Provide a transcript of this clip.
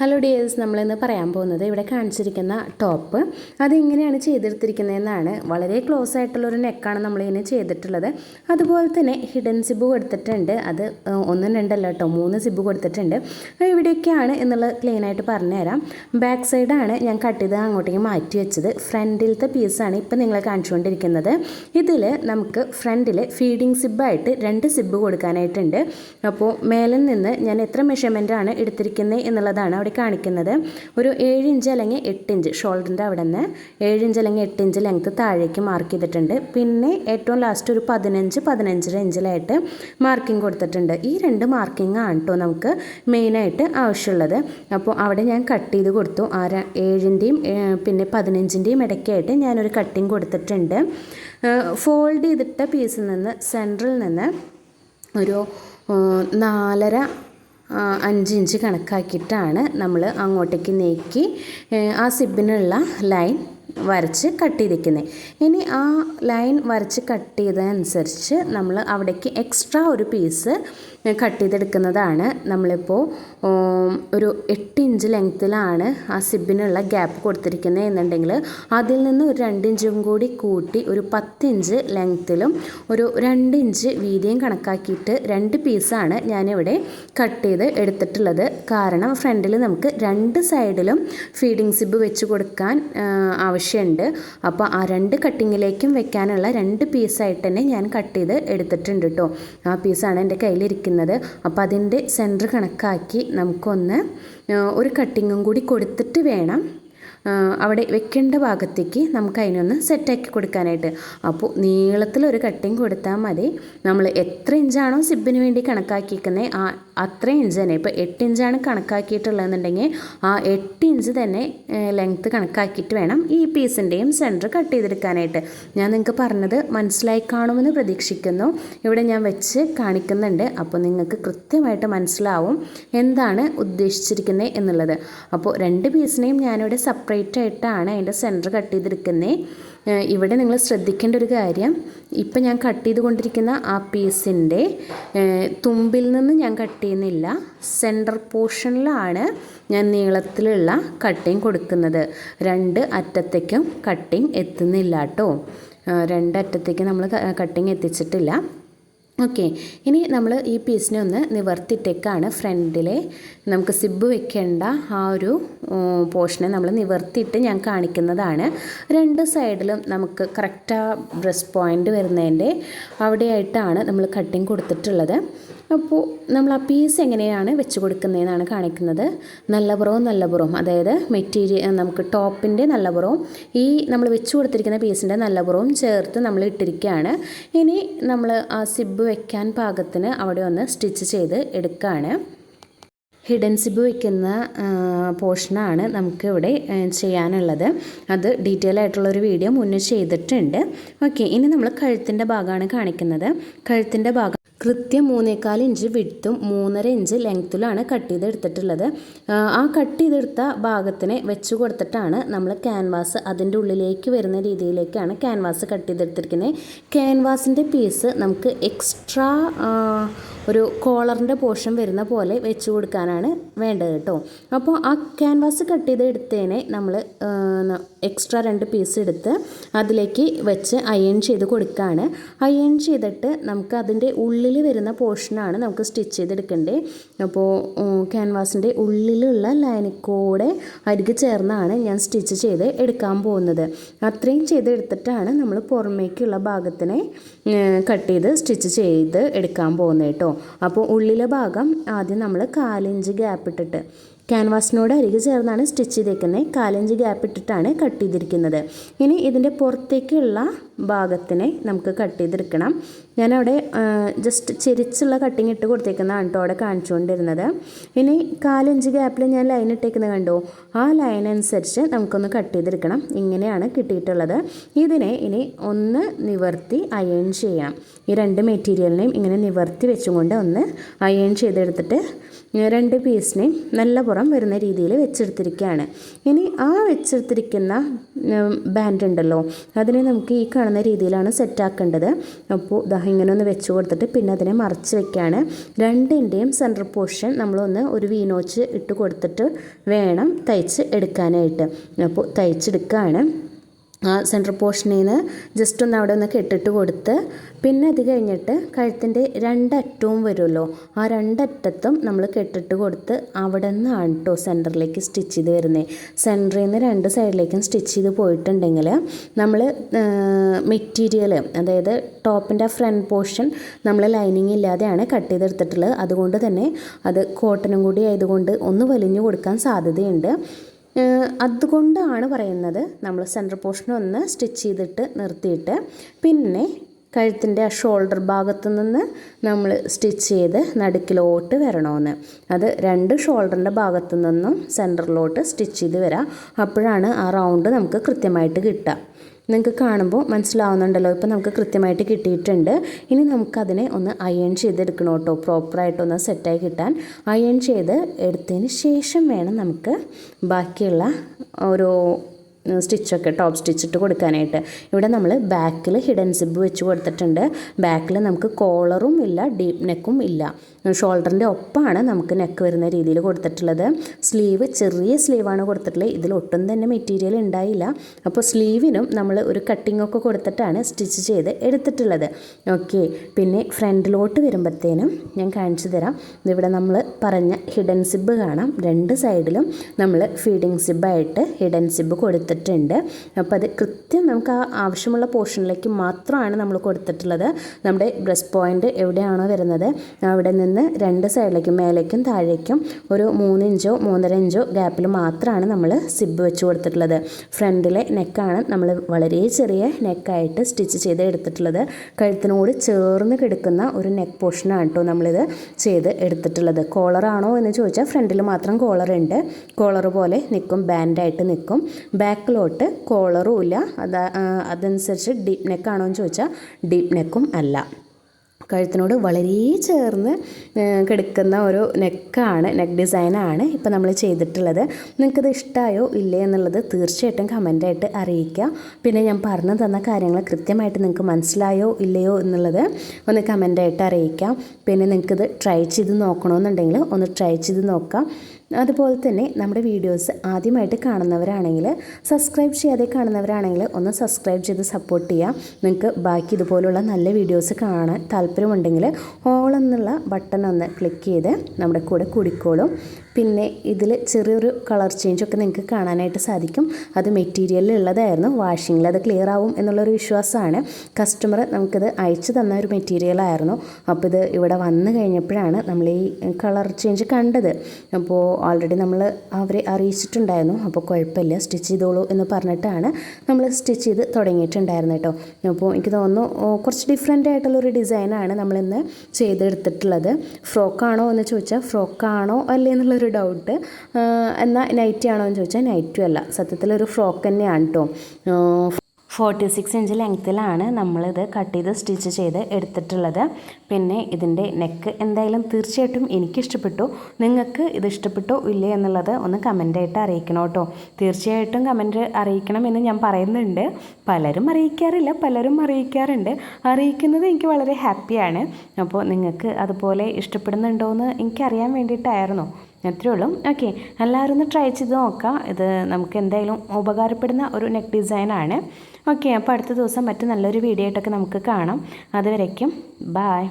Hello dears നമ്മളിന്ന് പറയാൻ പോകുന്നത് ഇവിടെ കാണിച്ചിരിക്കുന്ന ടോപ്പ്. അതെങ്ങനെയാണ് ചെയ്തെടുത്തിരിക്കുന്നതെന്നാണ്. വളരെ ക്ലോസ് ആയിട്ടുള്ള ഒരു നെക്കാണ് നമ്മളിങ്ങനെ ചെയ്തിട്ടുള്ളത്. അതുപോലെ തന്നെ ഹിഡൻ സിബ് കൊടുത്തിട്ടുണ്ട്. അത് ഒന്നും രണ്ടല്ല കേട്ടോ മൂന്ന് സിബ് കൊടുത്തിട്ടുണ്ട്. അത് ഇവിടെയൊക്കെയാണ് എന്നുള്ളത് ക്ലീൻ ആയിട്ട് പറഞ്ഞുതരാം. ബാക്ക് സൈഡാണ് ഞാൻ കട്ട് ചെയ്ത് അങ്ങോട്ടേക്ക് മാറ്റി വെച്ചത്. ഫ്രണ്ടിലത്തെ പീസാണ് ഇപ്പം നിങ്ങളെ കാണിച്ചുകൊണ്ടിരിക്കുന്നത്. ഇതിൽ നമുക്ക് ഫ്രണ്ടിൽ ഫീഡിങ് സിബായിട്ട് രണ്ട് സിബ് കൊടുക്കാനായിട്ടുണ്ട്. അപ്പോൾ മേലിൽ നിന്ന് ഞാൻ എത്ര മെഷർമെന്റ് ആണ് എടുത്തിരിക്കുന്നത് എന്നുള്ളതാണ് അവിടെ കാണിക്കുന്നത്. ഒരു ഏഴ് ഇഞ്ച് അല്ലെങ്കിൽ എട്ട് ഇഞ്ച് ഷോൾഡറിന്റെ അവിടെ നിന്ന് ഏഴ് ഇഞ്ച് അല്ലെങ്കിൽ എട്ട് ഇഞ്ച് ലെങ്ത് താഴേക്ക് മാർക്ക് ചെയ്തിട്ടുണ്ട്. പിന്നെ ഏറ്റവും ലാസ്റ്റ് ഒരു പതിനഞ്ച് പതിനഞ്ചര ഇഞ്ചിലായിട്ട് മാർക്കിംഗ് കൊടുത്തിട്ടുണ്ട്. ഈ രണ്ട് മാർക്കിംഗ് ആണ് കേട്ടോ നമുക്ക് മെയിനായിട്ട് ആവശ്യമുള്ളത്. അപ്പോൾ അവിടെ ഞാൻ കട്ട് ചെയ്ത് കൊടുത്തു. ആ ഏഴിന്റെയും പിന്നെ പതിനഞ്ചിന്റെയും ഇടയ്ക്കായിട്ട് ഞാനൊരു കട്ടിങ് കൊടുത്തിട്ടുണ്ട്. ഫോൾഡ് ചെയ്തിട്ട പീസിൽ നിന്ന് സെന്ററിൽ നിന്ന് ഒരു നാലര അഞ്ച് ഇഞ്ച് കണക്കാക്കിയിട്ടാണ് നമ്മൾ അങ്ങോട്ടേക്ക് നീക്കി ആ സിബിനുള്ള ലൈൻ വരച്ച് കട്ട് ചെയ്തിരിക്കുന്നത് ഇനി ആ ലൈൻ വരച്ച് കട്ട് ചെയ്തതനുസരിച്ച് നമ്മൾ അവിടേക്ക് എക്സ്ട്രാ ഒരു പീസ് കട്ട് ചെയ്തെടുക്കുന്നതാണ്. നമ്മളിപ്പോൾ ഒരു എട്ട് ഇഞ്ച് ലെങ്ത്തിലാണ് ആ സിബിനുള്ള ഗ്യാപ്പ് കൊടുത്തിരിക്കുന്നത് എന്നുണ്ടെങ്കിൽ അതിൽ നിന്ന് ഒരു രണ്ട് ഇഞ്ചും കൂടി കൂട്ടി ഒരു പത്ത് ഇഞ്ച് ലെങ്ത്തിലും ഒരു രണ്ട് ഇഞ്ച് വീതിയും കണക്കാക്കിയിട്ട് രണ്ട് പീസാണ് ഞാനിവിടെ കട്ട് ചെയ്ത് എടുത്തിട്ടുള്ളത്. കാരണം ഫ്രണ്ടിൽ നമുക്ക് രണ്ട് സൈഡിലും ഫീഡിങ് സിബ് വെച്ച് കൊടുക്കാൻ ആ, ആവശ്യമുണ്ട്. അപ്പോൾ ആ രണ്ട് കട്ടിങ്ങിലേക്കും വെക്കാനുള്ള രണ്ട് പീസായിട്ട് തന്നെ ഞാൻ കട്ട് ചെയ്ത് എടുത്തിട്ടുണ്ട് കേട്ടോ ആ പീസാണ് എന്റെ കയ്യിലിരിക്കുന്നത്. അപ്പോൾ അതിന്റെ സെന്റർ കണക്കാക്കി നമുക്കൊന്ന് ഒരു കട്ടിങ്ങും കൂടി കൊടുത്തിട്ട് വേണം. അവിടെ വെക്കേണ്ട ഭാഗത്തേക്ക് നമുക്ക് അതിനൊന്ന് സെറ്റാക്കി കൊടുക്കാനായിട്ട്. അപ്പോൾ നീളത്തിലൊരു കട്ടിങ് കൊടുത്താൽ മതി. നമ്മൾ എത്ര ഇഞ്ചാണോ സിബിന് വേണ്ടി കണക്കാക്കിയിരിക്കുന്നത് ആ അത്ര ഇഞ്ച് തന്നെ. ഇപ്പോൾ എട്ട് ഇഞ്ചാണ് കണക്കാക്കിയിട്ടുള്ളതെന്നുണ്ടെങ്കിൽ ആ എട്ട് ഇഞ്ച് തന്നെ ലെങ്ത്ത് കണക്കാക്കിയിട്ട് വേണം ഈ പീസിന്റെയും സെന്റർ കട്ട് ചെയ്തെടുക്കാനായിട്ട്. ഞാൻ നിങ്ങൾക്ക് പറഞ്ഞത് മനസ്സിലായി കാണുമെന്ന് പ്രതീക്ഷിക്കുന്നു. ഇവിടെ ഞാൻ വെച്ച് കാണിക്കുന്നുണ്ട്. അപ്പോൾ നിങ്ങൾക്ക് കൃത്യമായിട്ട് മനസ്സിലാവും എന്താണ് ഉദ്ദേശിച്ചിരിക്കുന്നത് എന്നുള്ളത്. അപ്പോൾ രണ്ട് പീസിനെയും ഞാനിവിടെ സെപ്പറേറ്റ് ആയിട്ടാണ് അതിന്റെ സെന്റർ കട്ട് ചെയ്തെടുക്കുന്നത് ഇവിടെ നിങ്ങൾ ശ്രദ്ധിക്കേണ്ട ഒരു കാര്യം ഇപ്പം ഞാൻ കട്ട് ചെയ്തുകൊണ്ടിരിക്കുന്ന ആ പീസിന്റെ തുമ്പിൽ നിന്ന് ഞാൻ കട്ട് ചെയ്യുന്നില്ല. സെന്റർ പോർഷനിലാണ് ഞാൻ നീളത്തിലുള്ള കട്ടിങ് കൊടുക്കുന്നത്. രണ്ട് അറ്റത്തേക്കും കട്ടിങ് എത്തുന്നില്ല കേട്ടോ രണ്ടറ്റത്തേക്ക് നമ്മൾ കട്ടിങ് എത്തിച്ചിട്ടില്ല. ഓക്കെ ഇനി നമ്മൾ ഈ പീസിനെ ഒന്ന് നിവർത്തിയിട്ടേക്കാണ് ഫ്രണ്ടിലെ. നമുക്ക് സിബ് വെക്കേണ്ട ആ ഒരു പോർഷനെ നമ്മൾ നിവർത്തിയിട്ട് ഞാൻ കാണിക്കുന്നതാണ്. രണ്ട് സൈഡിലും നമുക്ക് കറക്റ്റ് ആ ബ്രസ്റ്റ് പോയിന്റ് വരുന്നതിന്റെ അവിടെയായിട്ടാണ് നമ്മൾ കട്ടിങ് കൊടുത്തിട്ടുള്ളത്. അപ്പോൾ നമ്മൾ ആ പീസ് എങ്ങനെയാണ് വെച്ച് കൊടുക്കുന്നതെന്നാണ് കാണിക്കുന്നത്. നല്ല പുറവും നല്ല പുറവും അതായത് മെറ്റീരിയൽ നമുക്ക് ടോപ്പിന്റെ നല്ല പുറവും ഈ നമ്മൾ വെച്ച് കൊടുത്തിരിക്കുന്ന പീസിന്റെ നല്ല പുറവും ചേർത്ത് നമ്മൾ ഇട്ടിരിക്കുകയാണ്. ഇനി നമ്മൾ ആ സിബ് വെക്കാൻ പാകത്തിന് അവിടെ ഒന്ന് സ്റ്റിച്ച് ചെയ്ത് എടുക്കുകയാണ് ഹിഡൻ സിബ് വയ്ക്കുന്ന പോർഷനാണ് നമുക്ക് ഇവിടെ ചെയ്യാനുള്ളത്. അത് ഡീറ്റെയിൽ ആയിട്ടുള്ള ഒരു വീഡിയോ മുന്നേ ചെയ്തിട്ടുണ്ട്. ഓക്കെ ഇനി നമ്മൾ കഴുത്തിന്റെ ഭാഗമാണ് കാണിക്കുന്നത്. കഴുത്തിന്റെ ഭാഗം കൃത്യം മൂന്നേക്കാൽ ഇഞ്ച് വിട്ടും മൂന്നര ഇഞ്ച് ലെങ്ത്തിലാണ് കട്ട് ചെയ്തെടുത്തിട്ടുള്ളത്. ആ, കട്ട് ചെയ്തെടുത്ത ഭാഗത്തിനെ വെച്ച് കൊടുത്തിട്ടാണ് നമ്മൾ ക്യാൻവാസ് അതിന്റെ ഉള്ളിലേക്ക് വരുന്ന രീതിയിലേക്കാണ് ക്യാൻവാസ് കട്ട് ചെയ്തെടുത്തിരിക്കുന്നത്. ക്യാൻവാസിന്റെ പീസ് നമുക്ക് എക്സ്ട്രാ ഒരു കോളറിന്റെ പോർഷൻ വരുന്ന പോലെ വെച്ച് കൊടുക്കാനാണ് വേണ്ടത് കേട്ടോ. അപ്പോൾ ആ ക്യാൻവാസ് കട്ട് ചെയ്ത് നമ്മൾ എക്സ്ട്രാ രണ്ട് പീസ് എടുത്ത് അതിലേക്ക് വെച്ച് അയൺ ചെയ്ത് കൊടുക്കുകയാണ് അയൺ ചെയ്തിട്ട് നമുക്ക് അതിന്റെ ഉള്ളിൽ വരുന്ന പോർഷനാണ് നമുക്ക് സ്റ്റിച്ച് ചെയ്തെടുക്കേണ്ടത്. അപ്പോൾ ക്യാൻവാസിന്റെ ഉള്ളിലുള്ള ലൈനിൽ കൂടെ അരികെ ചേർന്നാണ് ഞാൻ സ്റ്റിച്ച് ചെയ്ത് എടുക്കാൻ പോകുന്നത്. അത്രയും ചെയ്തെടുത്തിട്ടാണ് നമ്മൾ പുറമേക്കുള്ള ഭാഗത്തിനെ കട്ട് ചെയ്ത് സ്റ്റിച്ച് ചെയ്ത് എടുക്കാൻ പോകുന്നത് കേട്ടോ. അപ്പോൾ ഉള്ളിലെ ഭാഗം ആദ്യം നമ്മൾ കാലിഞ്ച് ഗ്യാപ്പ് ഇട്ടിട്ട് ക്യാൻവാസിനോട് അരികെ ചേർന്നാണ് സ്റ്റിച്ച് ചെയ്തേക്കുന്നത്. കാലഞ്ച് ഗ്യാപ്പ് ഇട്ടിട്ടാണ് കട്ട് ചെയ്തിരിക്കുന്നത്. ഇനി ഇതിന്റെ പുറത്തേക്കുള്ള ഭാഗത്തിനെ നമുക്ക് കട്ട് ചെയ്തെടുക്കണം. ഞാനവിടെ ജസ്റ്റ് ചെരിച്ചുള്ള കട്ടിങ് ഇട്ട് കൊടുത്തേക്കുന്നതാണ് കേട്ടോ അവിടെ കാണിച്ചുകൊണ്ടിരുന്നത്. ഇനി കാലഞ്ച് ഗ്യാപ്പിൽ ഞാൻ ലൈൻ ഇട്ടേക്കുന്നത് കണ്ടോ? ആ ലൈൻ അനുസരിച്ച് നമുക്കൊന്ന് കട്ട് ചെയ്തെടുക്കണം. ഇങ്ങനെയാണ് കിട്ടിയിട്ടുള്ളത്. ഇതിനെ ഇനി ഒന്ന് നിവർത്തി അയൺ ചെയ്യണം ഈ രണ്ട് മെറ്റീരിയലിനെയും ഇങ്ങനെ നിവർത്തി വെച്ചുകൊണ്ട് ഒന്ന് അയൺ ചെയ്തെടുത്തിട്ട് രണ്ട് പീസിനെയും നല്ല പുറം വരുന്ന രീതിയിൽ വെച്ചെടുത്തിരിക്കുകയാണ്. ഇനി ആ വെച്ചെടുത്തിരിക്കുന്ന ബാൻഡ് ഉണ്ടല്ലോ അതിനെ നമുക്ക് ഈ കാണുന്ന രീതിയിലാണ് സെറ്റാക്കേണ്ടത് അപ്പോൾ ദാ ഇങ്ങനെ ഒന്ന് വെച്ച് കൊടുത്തിട്ട് പിന്നെ അതിനെ മറച്ച് വെക്കുകയാണ്. രണ്ടിന്റെയും സെന്റർ പോർഷൻ നമ്മളൊന്ന് ഒരു വീനോച്ച് ഇട്ട് കൊടുത്തിട്ട് വേണം തയ്ച്ച് എടുക്കാനായിട്ട്. അപ്പോൾ തയ്ച്ചെടുക്കുകയാണ് ആ സെന്റർ പോർഷനിൽ നിന്ന് ജസ്റ്റ് ഒന്ന് അവിടെ ഒന്ന് കെട്ടിട്ട് കൊടുത്ത് പിന്നെ അത് കഴിഞ്ഞിട്ട് കഴുത്തിന്റെ രണ്ടറ്റവും വരുമല്ലോ. ആ രണ്ടറ്റത്തും നമ്മൾ കെട്ടിട്ട് കൊടുത്ത് അവിടെ നിന്നാണ് കേട്ടോ സെന്ററിലേക്ക് സ്റ്റിച്ച് ചെയ്ത് വരുന്നത് സെന്ററിൽ നിന്ന് രണ്ട് സൈഡിലേക്കും സ്റ്റിച്ച് ചെയ്ത് പോയിട്ടുണ്ടെങ്കിൽ നമ്മൾ മെറ്റീരിയൽ അതായത് ടോപ്പിന്റെ ഫ്രണ്ട് പോർഷൻ നമ്മൾ ലൈനിങ് ഇല്ലാതെയാണ് കട്ട് ചെയ്തെടുത്തിട്ടുള്ളത്. അതുകൊണ്ട് തന്നെ അത് കോട്ടനും കൂടി ആയതുകൊണ്ട് ഒന്ന് വലിഞ്ഞു കൊടുക്കാൻ സാധ്യതയുണ്ട്. അതുകൊണ്ടാണ് പറയുന്നത് നമ്മൾ സെന്റർ പോർഷൻ ഒന്ന് സ്റ്റിച്ച് ചെയ്തിട്ട് നിർത്തിയിട്ട് പിന്നെ കഴുത്തിന്റെ ഷോൾഡർ ഭാഗത്തു നിന്ന് നമ്മൾ സ്റ്റിച്ച് ചെയ്ത് നടുക്കിലോട്ട് വരണമെന്ന് അത് രണ്ട് ഷോൾഡറിന്റെ ഭാഗത്തു നിന്നും സെന്ററിലോട്ട് സ്റ്റിച്ച് ചെയ്ത് വരാം. അപ്പോഴാണ് ആ റൗണ്ട് നമുക്ക് കൃത്യമായിട്ട് കിട്ടുക. നിങ്ങൾക്ക് കാണുമ്പോൾ മനസ്സിലാവുന്നുണ്ടല്ലോ. ഇപ്പോൾ നമുക്ക് കൃത്യമായിട്ട് കിട്ടിയിട്ടുണ്ട്. ഇനി നമുക്കതിനെ ഒന്ന് അയൺ ചെയ്തെടുക്കണം കേട്ടോ. പ്രോപ്പറായിട്ടൊന്ന് സെറ്റായി കിട്ടാൻ. അയൺ ചെയ്ത് എടുത്തതിന് ശേഷം വേണം നമുക്ക് ബാക്കിയുള്ള ഓരോ സ്റ്റിച്ചൊക്കെ ടോപ്പ് സ്റ്റിച്ച് ഇട്ട് കൊടുക്കാനായിട്ട്. ഇവിടെ നമ്മൾ ബാക്കിൽ ഹിഡൻ സിബ് വെച്ച് കൊടുത്തിട്ടുണ്ട്. ബാക്കിൽ നമുക്ക് കോളറും ഇല്ല ഡീപ്പ് നെക്കും ഇല്ല. ഷോൾഡറിന്റെ ഒപ്പമാണ് നമുക്ക് നെക്ക് വരുന്ന രീതിയിൽ കൊടുത്തിട്ടുള്ളത്. സ്ലീവ് ചെറിയ സ്ലീവാണ് കൊടുത്തിട്ടുള്ളത്. ഇതിൽ ഒട്ടും തന്നെ മെറ്റീരിയൽ ഉണ്ടായില്ല. അപ്പോൾ സ്ലീവിനും നമ്മൾ ഒരു കട്ടിംഗ് ഒക്കെ കൊടുത്തിട്ടാണ് സ്റ്റിച്ച് ചെയ്ത് എടുത്തിട്ടുള്ളത്. ഓക്കെ. പിന്നെ ഫ്രണ്ടിലോട്ട് വരുമ്പോഴത്തേനും ഞാൻ കാണിച്ചു തരാം. ഇവിടെ നമ്മൾ പറഞ്ഞ ഹിഡൻ സിബ് കാണാം. രണ്ട് സൈഡിലും നമ്മൾ ഫീഡിങ് സിബായിട്ട് ഹിഡൻ സിബ് കൊടുത്തിട്ടുണ്ട്. അപ്പോൾ അത് കൃത്യം നമുക്ക് ആ ആവശ്യമുള്ള പോർഷനിലേക്ക് മാത്രമാണ് നമ്മൾ കൊടുത്തിട്ടുള്ളത്. നമ്മുടെ ബ്രസ്റ്റ് പോയിന്റ് എവിടെയാണോ വരുന്നത്? അവിടെ നിന്ന് രണ്ട് സൈഡിലേക്കും മേലേക്കും താഴേക്കും ഒരു മൂന്നിഞ്ചോ മൂന്നര ഇഞ്ചോ ഗ്യാപ്പിൽ മാത്രമാണ് നമ്മൾ സിബ് വെച്ച് കൊടുത്തിട്ടുള്ളത്. ഫ്രണ്ടിലെ നെക്കാണ് നമ്മൾ വളരെ ചെറിയ നെക്കായിട്ട് സ്റ്റിച്ച് ചെയ്ത് എടുത്തിട്ടുള്ളത്. കഴുത്തിനോട് ചേർന്ന് കിടക്കുന്ന ഒരു നെക്ക് പോർഷനാണ് കേട്ടോ നമ്മളിത് ചെയ്ത് എടുത്തിട്ടുള്ളത്. കോളറാണോ എന്ന് ചോദിച്ചാൽ ഫ്രണ്ടിൽ മാത്രം കോളറുണ്ട് കോളർ പോലെ നിൽക്കും ബാൻഡായിട്ട് നിൽക്കും. ബാക്കിലോട്ട് കോളറും ഇല്ല അത് അതനുസരിച്ച് ഡീപ്പ് നെക്കാണോ എന്ന് ചോദിച്ചാൽ ഡീപ്പ് നെക്കും അല്ല. കഴുത്തിനോട് വളരെ ചേർന്ന് കിടക്കുന്ന ഒരു നെക്കാണ് നെക്ക് ഡിസൈനാണ് ഇപ്പോൾ നമ്മൾ ചെയ്തിട്ടുള്ളത്. നിങ്ങൾക്കത് ഇഷ്ടമായോ ഇല്ലേ എന്നുള്ളത് തീർച്ചയായിട്ടും കമന്റായിട്ട് അറിയിക്കുക. പിന്നെ ഞാൻ പറഞ്ഞു തന്ന കാര്യങ്ങൾ കൃത്യമായിട്ട് നിങ്ങൾക്ക് മനസ്സിലായോ ഇല്ലയോ എന്നുള്ളത് ഒന്ന് കമന്റായിട്ട് അറിയിക്കാം പിന്നെ നിങ്ങൾക്കിത് ട്രൈ ചെയ്ത് നോക്കണമെന്നുണ്ടെങ്കിൽ ഒന്ന് ട്രൈ ചെയ്ത് നോക്കാം അതുപോലെ തന്നെ നമ്മുടെ വീഡിയോസ് ആദ്യമായിട്ട് കാണുന്നവരാണെങ്കിൽ സബ്സ്ക്രൈബ് ചെയ്യാതെ കാണുന്നവരാണെങ്കിൽ ഒന്ന് സബ്സ്ക്രൈബ് ചെയ്ത് സപ്പോർട്ട് ചെയ്യാം നിങ്ങൾക്ക് ബാക്കി ഇതുപോലുള്ള നല്ല വീഡിയോസ് കാണാൻ താല്പര്യമുണ്ടെങ്കിൽ ഓൾ എന്നുള്ള ബട്ടൺ ഒന്ന് ക്ലിക്ക് ചെയ്ത് നമ്മുടെ കൂടെ കൂടിക്കോളും. പിന്നെ ഇതിൽ ചെറിയൊരു കളർ ചേഞ്ച് ഒക്കെ നിങ്ങൾക്ക് കാണാനായിട്ട് സാധിക്കും. അത് മെറ്റീരിയലിൽ ഉള്ളതായിരുന്നു. വാഷിങ്ങിൽ അത് ക്ലിയർ ആവും എന്നുള്ളൊരു വിശ്വാസമാണ്. കസ്റ്റമർ നമുക്കിത് അയച്ചു തന്ന ഒരു മെറ്റീരിയലായിരുന്നു അപ്പോൾ ഇത് ഇവിടെ വന്നു കഴിഞ്ഞപ്പോഴാണ് നമ്മൾ ഈ കളർ ചേഞ്ച് കണ്ടത്. അപ്പോൾ ഓൾറെഡി നമ്മൾ അവരെ അറിയിച്ചിട്ടുണ്ടായിരുന്നു. അപ്പോൾ കുഴപ്പമില്ല. സ്റ്റിച്ച് ചെയ്തോളൂ എന്ന് പറഞ്ഞിട്ടാണ് നമ്മൾ സ്റ്റിച്ച് ചെയ്ത് തുടങ്ങിയിട്ടുണ്ടായിരുന്നു കേട്ടോ അപ്പോൾ എനിക്ക് തോന്നുന്നു കുറച്ച് ഡിഫറെന്റ് ആയിട്ടുള്ളൊരു ഡിസൈനാണ് നമ്മളിന്ന് ചെയ്തെടുത്തിട്ടുള്ളത്. ഫ്രോക്കാണോ എന്ന് ചോദിച്ചാൽ ഫ്രോക്കാണോ അല്ലേ എന്നുള്ളൊരു ഡൗട്ട് എന്നാൽ നൈറ്റി ആണോ എന്ന് ചോദിച്ചാൽ നൈറ്റും അല്ല. സത്യത്തിലൊരു ഫ്രോക്ക് തന്നെയാണ് കേട്ടോ ഫോർട്ടി സിക്സ് ഇഞ്ച് ലെങ്ത്തിലാണ് നമ്മളിത് കട്ട് ചെയ്ത് സ്റ്റിച്ച് ചെയ്ത് എടുത്തിട്ടുള്ളത്. പിന്നെ ഇതിന്റെ നെക്ക് എന്തായാലും തീർച്ചയായിട്ടും എനിക്കിഷ്ടപ്പെട്ടു. നിങ്ങൾക്ക് ഇത് ഇഷ്ടപ്പെട്ടോ ഇല്ലേ എന്നുള്ളത് ഒന്ന് കമന്റായിട്ട് അറിയിക്കണം കേട്ടോ. തീർച്ചയായിട്ടും കമന്റ് അറിയിക്കണം എന്ന് ഞാൻ പറയുന്നുണ്ട്. പലരും അറിയിക്കാറില്ല പലരും അറിയിക്കാറുണ്ട്. അറിയിക്കുന്നത് എനിക്ക് വളരെ ഹാപ്പിയാണ്. അപ്പോൾ നിങ്ങൾക്ക് അതുപോലെ ഇഷ്ടപ്പെടുന്നുണ്ടോ എന്ന് എനിക്കറിയാൻ വേണ്ടിയിട്ടായിരുന്നു. അത്രേ ഉള്ളൂ ഓക്കെ. എല്ലാവരും ഒന്ന് ട്രൈ ചെയ്ത് നോക്കാം. ഇത് നമുക്ക് എന്തായാലും ഉപകാരപ്പെടുന്ന ഒരു നെക്ക് ഡിസൈനാണ് ഓക്കെ അപ്പോൾ അടുത്ത ദിവസം മറ്റു നല്ലൊരു വീഡിയോ ആയിട്ടൊക്കെ നമുക്ക് കാണാം. അതുവരയ്ക്കും ബായ്